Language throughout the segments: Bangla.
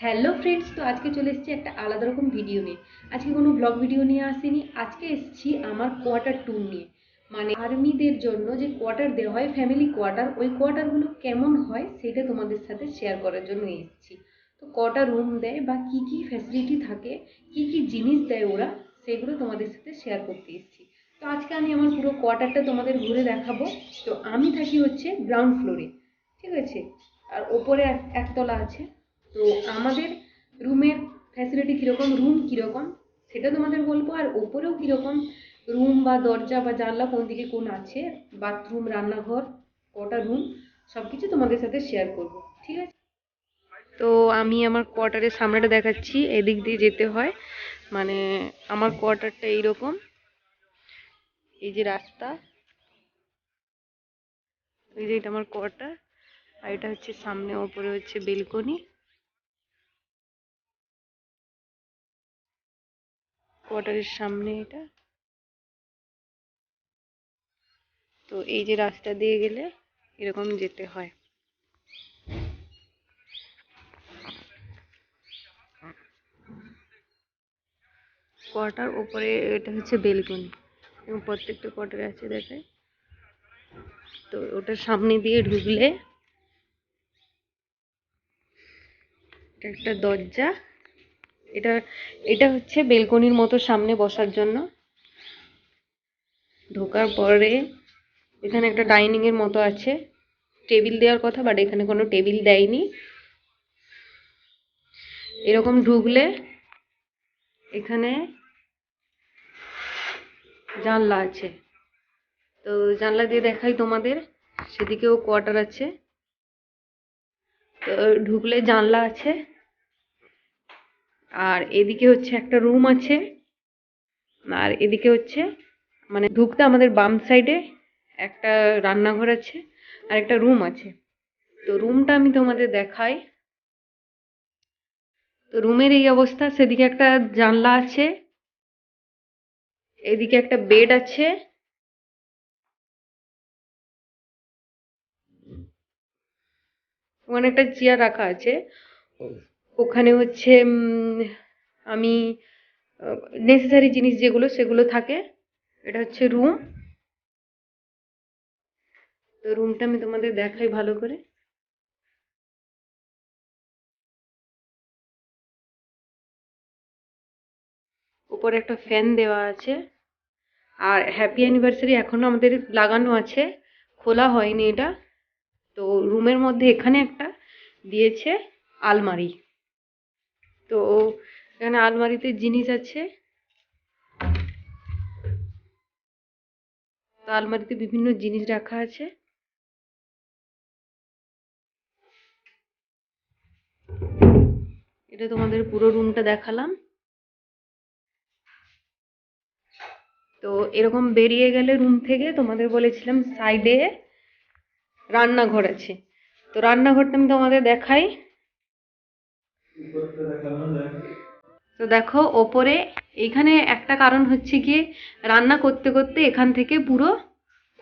হ্যালো ফ্রেন্ডস, তো আজকে চলে এসেছি একটা আলাদা রকম ভিডিও নিয়ে। আজকে কোনো ব্লগ ভিডিও নিয়ে আসিনি, আজকে এসেছি আমার কোয়ার্টার ট্যুর নিয়ে। মানে আর্মিদের জন্য যে কোয়ার্টার দেওয়া হয় ফ্যামিলি কোয়ার্টার ওই কোয়ার্টারগুলো কেমন হয় সেটা তোমাদের সাথে শেয়ার করার জন্য এসেছি। তো কটা রুম দেয় বা কি কি ফ্যাসিলিটি থাকে, কি কি জিনিস দেয় ওরা, সেগুলো তোমাদের সাথে শেয়ার করতে এসেছি। তো আজকে আমি আমার পুরো কোয়ার্টারটা তোমাদের ঘুরে দেখাবো। তো আমি থাকি হচ্ছে গ্রাউন্ড ফ্লোরে ঠিক আছে? আর ওপরে এক একতলা আছে। তো আমাদের রুমের ফ্যাসিলিটি কীরকম রুম কীরকম, সেটা তোমাদের বলব। আর ওপরেও কীরকম রুম বা দরজা বা জানলা কোন দিকে কোন আছে বাথরুম রান্নাঘর, কটা রুম সব কিছু তোমাদের সাথে শেয়ার করব, ঠিক আছে? তো আমি আমার কোয়ার্টারের সামনেটা দেখাচ্ছি, এদিক দিয়ে যেতে হয়। মানে আমার কোয়ার্টারটা এইরকম। এই যে রাস্তা। এই যে এটা আমার কোয়ার্টার আর এটা হচ্ছে সামনে, ওপরে হচ্ছে বেলকনি। কোয়ার্টারের সামনে এটা। তো এই যে রাস্তা দিয়ে গেলে এরকম যেতে হয়। কোয়ার্টার ওপরে এটা হচ্ছে বেলকনি। এবং প্রত্যেকটা কোয়ার্টারে আছে দেখে তো ওটার সামনে দিয়ে ঢুকলে এটা একটা দরজা। এটা এটা হচ্ছে বেলকনির মতো সামনে বসার জন্য। ঢোকার পরে এখানে একটা ডাইনিং এর মতো আছে। টেবিল দেওয়ার কথা, বাট এখানে কোনো টেবিল দেয়নি। এরকম ঢুকলে এখানে জানলা আছে। তো জানলা দিয়ে দেখাই তোমাদের। সেদিকেও কোয়ার্টার আছে। তো ঢুকলে জানলা আছে। আর এদিকে হচ্ছে একটা রুম আছে। আর এদিকে হচ্ছে মানে ঢুকতে আমাদের বাম সাইডে একটা রান্নাঘর আছে আর একটা রুম আছে। তো রুমটা আমি তোমাদের দেখাই। তো রুমের এই অবস্থা, সেদিকে একটা জানলা আছে, এদিকে একটা বেড আছে। ওখানে একটা চেয়ার রাখা আছে। ওখানে হচ্ছে আমি নেসেসারি জিনিস যেগুলো সেগুলো থাকে। এটা হচ্ছে রুম তো রুমটা আমি তোমাদের দেখাই ভালো করে। উপরে একটা ফ্যান দেওয়া আছে। আর হ্যাপি অ্যানিভার্সারি এখনও আমাদের লাগানো আছে। খোলা হয়নি এটা। তো রুমের মধ্যে এখানে একটা দিয়েছে আলমারি। তো এখানে আলমারিতে জিনিস আছে। তো আলমারিতে বিভিন্ন জিনিস রাখা আছে। এটা তোমাদের পুরো রুমটা দেখালাম। তো এরকম বেরিয়ে গেলে রুম থেকে তোমাদের বলেছিলাম সাইডে রান্নাঘর আছে। তো রান্নাঘরটা আমি তোমাদের দেখাই। তো দেখো, ওপরে এখানে একটা কারণ হচ্ছে গিয়ে রান্না করতে করতে এখান থেকে পুরো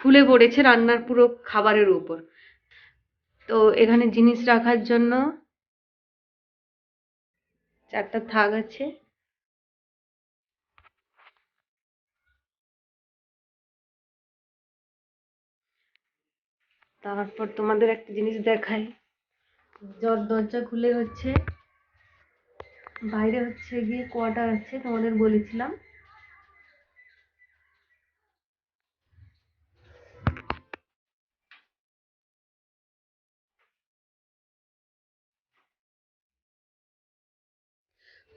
খুলে পড়েছে রান্নার পুরো খাবারের উপর। তো এখানে জিনিস রাখার জন্য চারটা থাক আছে। তারপর তোমাদের একটা জিনিস দেখাই। দরজা খুলে হচ্ছে। বাইরে হচ্ছে গিয়ে কোয়ার্টার আছে, তোমাদের বলেছিলাম।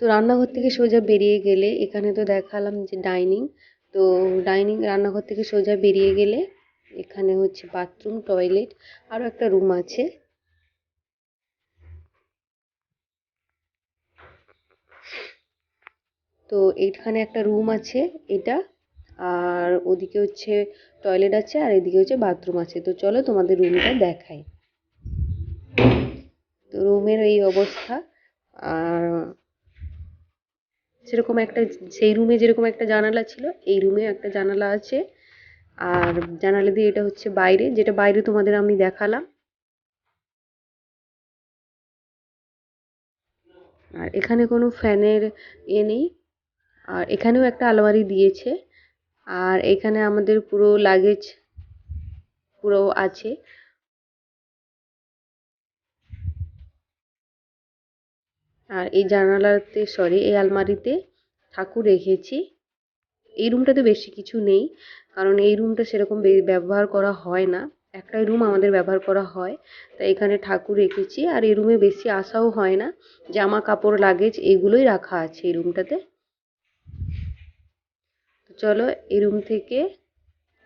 তো রান্নাঘর থেকে সোজা বেরিয়ে গেলে, এখানে তো দেখালাম যে ডাইনিং তো ডাইনিং রান্নাঘর থেকে সোজা বেরিয়ে গেলে, এখানে হচ্ছে বাথরুম টয়লেট আরও একটা রুম আছে। তো এইখানে একটা রুম আছে এটা, আর ওদিকে হচ্ছে টয়লেট আছে আর এদিকে হচ্ছে বাথরুম আছে। তো চলো তোমাদের রুমটা দেখাই। তো রুমের এই অবস্থা, আর সেরকম একটা, সেই রুমে যেরকম একটা জানালা ছিল, এই রুমে একটা জানালা আছে। আর জানালা দিয়ে এটা হচ্ছে বাইরে, যেটা বাইরে তোমাদের আমি দেখালাম। আর এখানে কোনো ফ্যানের এ নেই। আর এখানেও একটা আলমারি দিয়েছে। আর এখানে আমাদের পুরো লাগেজ পুরো আছে। আর এই জানালাতে সরি এই আলমারিতে ঠাকুর রেখেছি। এই রুমটাতে বেশি কিছু নেই, কারণ এই রুমটা সেরকম ব্যবহার করা হয় না। একটাই রুম আমাদের ব্যবহার করা হয়, তাই এখানে ঠাকুর রেখেছি। আর এই রুমে বেশি আসাও হয় না। জামা কাপড় লাগেজ এগুলোই রাখা আছে এই রুমটাতে। চলো এই রুম থেকে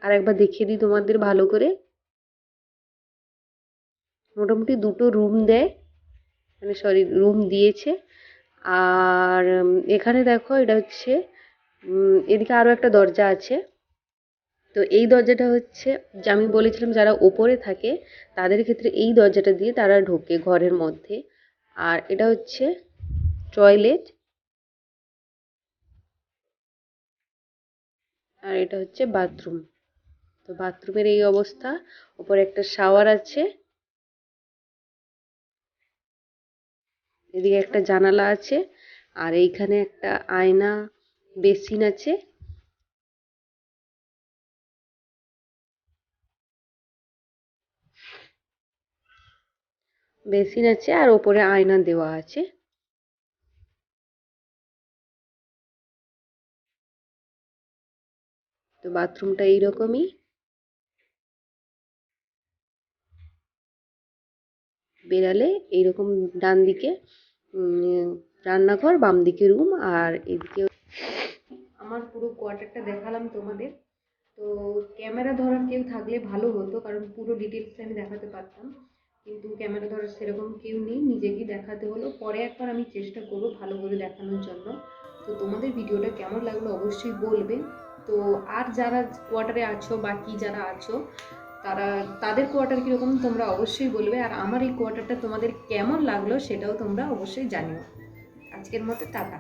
আর একবার দেখিয়ে দিই তোমাদের ভালো করে। মোটামুটি দুটো রুম দেয় মানে সরি রুম দিয়েছে। আর এখানে দেখো এটা হচ্ছে এদিকে আরও একটা দরজা আছে। তো এই দরজাটা হচ্ছে, যে আমি বলেছিলাম যারা ওপরে থাকে, তাদের ক্ষেত্রে এই দরজাটা দিয়ে তারা ঢোকে ঘরের মধ্যে। আর এটা হচ্ছে টয়লেট আর এটা হচ্ছে বাথরুম। তো বাথরুমের এই অবস্থা উপরে একটা শাওয়ার আছে। এদিকে একটা জানালা আছে, আর এইখানে একটা আয়না বেসিন আছে। বেসিন আছে আর ওপরে আয়না দেওয়া আছে। তো বাথরুমটা এইরকমই। বেরালে এইরকম ডান দিকে রান্নাঘর, বাম দিকে রুম আর এদিকে আমার পুরো কোয়ার্টারটা দেখালাম তোমাদের। তো ক্যামেরা ধরার কেউ থাকলে ভালো হতো, কারণ পুরো ডিটেলস আমি দেখাতে পারতাম। কিন্তু ক্যামেরা ধরার সেরকম কেউ নেই নিজেকেই দেখাতে হলো। পরে একবার আমি চেষ্টা করব ভালো করে দেখানোর জন্য। তো তোমাদের ভিডিওটা কেমন লাগল অবশ্যই বলবে। তো আর যারা কোয়ার্টারে আছো বাকি যারা আছো, তারা, তাদের কোয়ার্টার কীরকম তোমরা অবশ্যই বলবে। আর আমার এই কোয়ার্টারটা তোমাদের কেমন লাগল সেটাও তোমরা অবশ্যই জানিও। আজকের মতো টাটা।